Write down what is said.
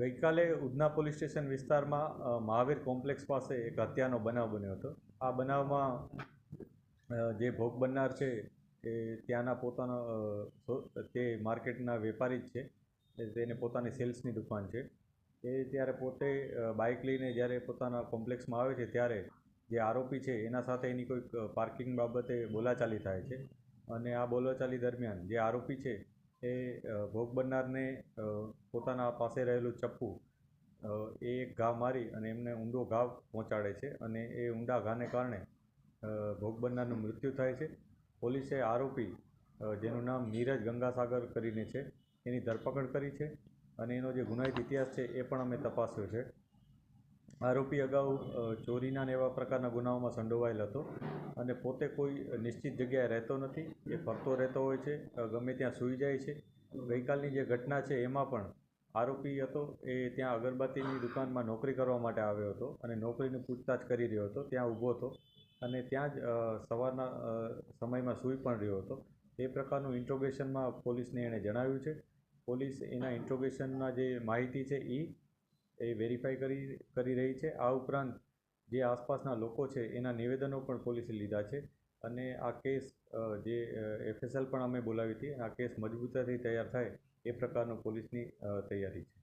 ગઈકાલે Udhna police station વિસ્તારમાં Mahavir complex પાસે એક હત્યાનો બનાવ બન્યો હતો. આ બનાવમાં જે ભોગ બનનાર છે, એ ત્યાંના પોતાનો તે માર્કેટના વેપારી જ છે. તેને પોતાની સેલ્સની દુકાન છે. એ ત્યારે પોતે બાઇક લઈને જ્યારે પોતાના કોમ્પ્લેક્સમાં આવે છે, ત્યારે જે આરોપી છે, એના સાથે એની કોઈક પાર્કિંગ બાબતે બોલાચાલી થાય છે. અને આ બોલાચાલી દરમિયાન જે આરોપી છે એ ભોગ બનનારને પોતાના પાસે રહેલું ચપ્પુ એ એક ઘા મારી અને એમને ઊંડો ઘા પહોંચાડે છે અને એ ઊંડા ઘાને કારણે ભોગ બનનારનું મૃત્યુ થાય છે. પોલીસે આરોપી જેનું નામ નીરજ ગંગાસાગર કરીને છે, એની ધરપકડ કરી છે અને એનો જે ગુનાહિત ઇતિહાસ છે એ પણ અમે તપાસ્યો છે. આરોપી અગાઉ ચોરીના ને એવા પ્રકારના ગુનાઓમાં સંડોવાયેલ હતો અને પોતે કોઈ નિશ્ચિત જગ્યાએ રહેતો નથી. એ ફરતો રહેતો હોય છે ગમે ત્યાં સૂઈ જાય છે. ગઈકાલની જે ઘટના છે એમાં પણ આરોપી હતો, એ ત્યાં અગરબત્તીની દુકાનમાં નોકરી કરવા માટે આવ્યો હતો અને નોકરીની પૂછતાછ કરી રહ્યો હતો, ત્યાં ઊભો હતો અને ત્યાં જ સવારના સમયમાં સૂઈ પણ રહ્યો હતો. એ પ્રકારનું ઇન્ટ્રોગેશનમાં પોલીસને એણે જણાવ્યું છે. પોલીસ એના ઇન્ટ્રોગેશનના જે માહિતી છે એ એ વેરીફાઈ કરી કરી રહી છે. આ ઉપરાંત જે આસપાસના લોકો છે, એના નિવેદનો પણ પોલીસે લીધા છે અને આ કેસ જે એફએસએલ પણ અમે બોલાવી હતી આ કેસ મજબૂતાથી તૈયાર થાય એ પ્રકારનો પોલીસની તૈયારી છે.